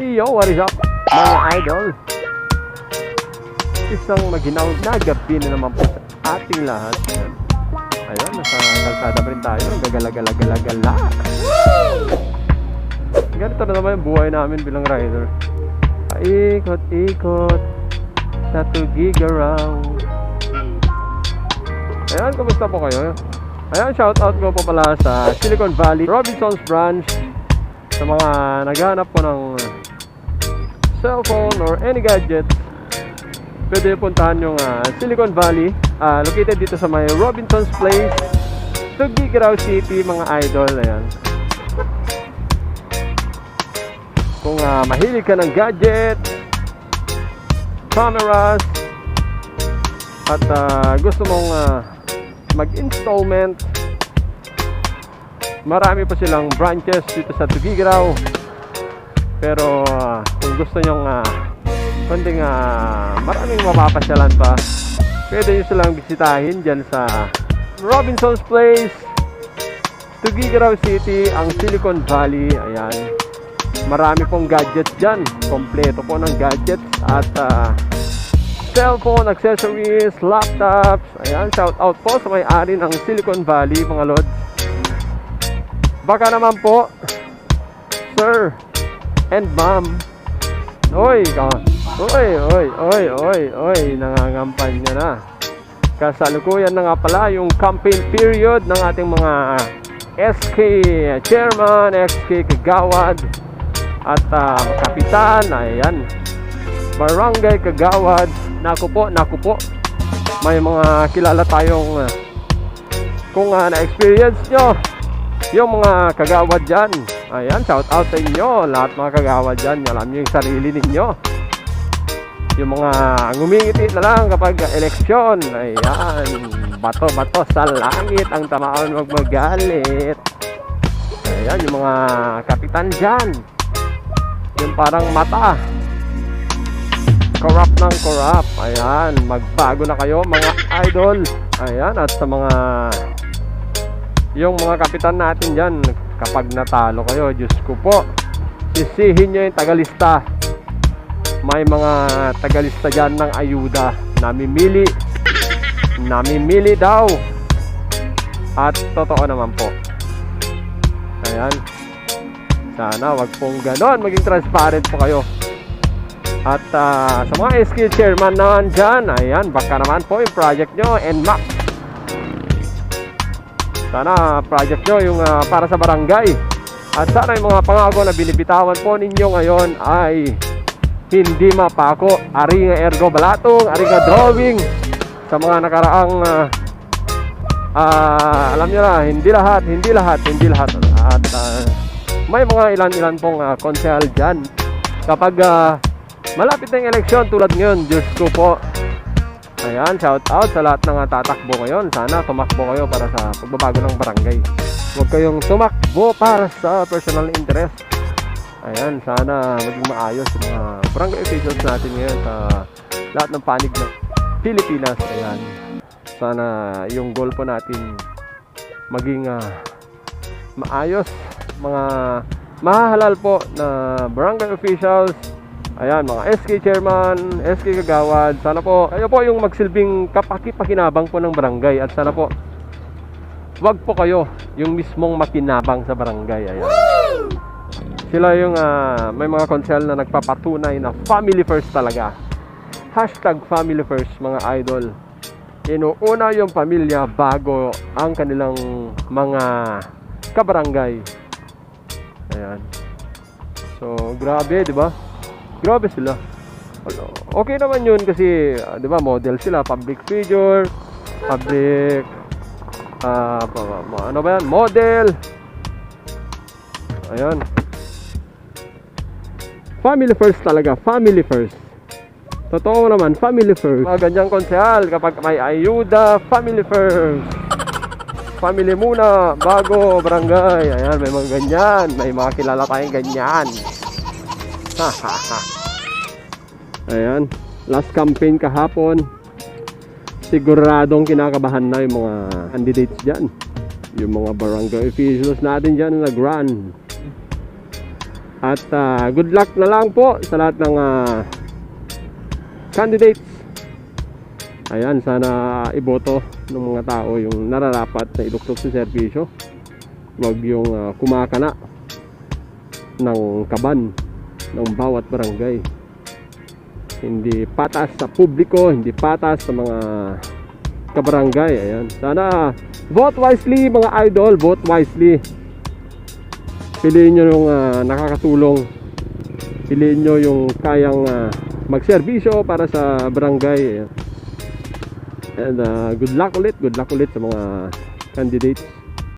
Yo, what is up, mga idol? Isang maginaw na gabi na naman po sa ating lahat. Ayan, Ayun, nasa kalsada pa rin tayo. Gagala-gala-gala-gala. Ganito na naman yung buhay namin bilang rider. Paikot-ikot sa Tugigaraw. Ayan, kumusta po kayo? Ayan, shoutout ko po pala sa Silicon Valley, Robinson's Branch, sa mga naghanap po ng cellphone or any gadget, pwede puntahan yung ah, Silicon Valley, ah, located dito sa may Robinson's Place, Tugigaraw City, mga idol. Ayan. Kung ah, mahilig ka ng gadget, cameras, at ah, gusto mong ah, mag-installment, marami pa silang branches dito sa Tugigaraw. Pero kung gusto nyong uh, kundi nga maraming mapapasyalan pa, pwede nyo silang bisitahin dyan sa Robinson's Place, Tugigaraw City, ang Silicon Valley. Ayan. Marami pong gadgets dyan. Kompleto po ng gadgets at ah, cellphone, accessories, laptops. Ayan, shout out po sa may-ari ng Silicon Valley, mga lods. Baka naman po, sir and ma'am. Oy, ka. Oy, oy, oy, oy, oy, nangangampan na. Kasalukuyan na nga pala yung campaign period ng ating mga SK chairman, SK kagawad, at ah, kapitan. Ayan, barangay kagawad. Naku po, naku po. May mga kilala tayong ah, kung ah, na-experience nyo yung mga kagawad dyan. Ayan, shout out sa inyo. Lahat mga kagawad dyan, alam nyo yung sarili ninyo. Yung mga ngumingiti na lang kapag eleksyon. Ayan, bato-bato sa langit ang tamaan wag. Ayan, yung mga kapitan dyan. Yung parang mata. Corrupt ng corrupt. Ayan, magbago na kayo mga idol. Ayan, at sa mga yung mga kapitan natin dyan, kapag natalo kayo, Diyos ko po, sisihin nyo yung tagalista. May mga tagalista dyan ng ayuda. Namimili. Namimili daw. At totoo naman po. Ayan. Sana wag pong ganon. Maging transparent po kayo. At ah, sa mga SK chairman naman dyan, ayan, baka naman po yung project nyo, NMAP. Sana project nyo yung ah, para sa barangay. At sana yung mga pangako na binibitawan po ninyo ngayon ay hindi mapako. Ari nga ergo balatong, ari nga drawing sa mga nakaraang ah, ah, alam nyo na, hindi lahat, hindi lahat, hindi lahat. At ah, may mga ilan-ilan pong uh, konsehal dyan. Kapag ah, malapit na yung eleksyon tulad ngayon, Diyos ko po, Ayan, shout out sa lahat ng uh, tatakbo ngayon. Sana tumakbo kayo para sa pagbabago ng barangay. Huwag kayong tumakbo para sa personal interest. Ayan, sana maging maayos yung mga barangay officials natin ngayon sa lahat ng panig ng Pilipinas. Ayan. Sana yung goal po natin maging ah, maayos. Mga mahahalal po na barangay officials Ayan, mga SK chairman, SK kagawad, sana po, kayo po yung magsilbing kapaki-pakinabang po ng barangay at sana po, wag po kayo yung mismong makinabang sa barangay. Ayan. Sila yung ah, may mga konsel na nagpapatunay na family first talaga. Hashtag family first, mga idol. Inuuna yung pamilya bago ang kanilang mga kabarangay. Ayan. So, grabe, di ba? Grabe sila. Okay naman yun kasi, ah, di ba, model sila, public figure, public, pa- ano ba yan, model. Ayan. Family first talaga, family first. Totoo naman, family first. Mga ganyang konsehal, kapag may ayuda, family first. Family muna, bago, barangay. Ayan, may mga ganyan. May mga kilala tayong ganyan. Ayan, last campaign kahapon. Siguradong kinakabahan na yung mga candidates dyan. Yung mga barangay officials natin dyan na nag-run. At ah, good luck na lang po sa lahat ng ah, candidates. Ayan, sana iboto ng mga tao yung nararapat na iduktok sa serbisyo. Huwag yung ah, kumakana ng kaban ng bawat barangay. Hindi patas sa publiko, hindi patas sa mga kabarangay. Ayan. Sana vote wisely mga idol, vote wisely. Piliin nyo yung ah, nakakatulong. Piliin nyo yung kayang ah, magserbisyo para sa barangay. Ayan. And ah, good luck ulit, good luck ulit sa mga candidates.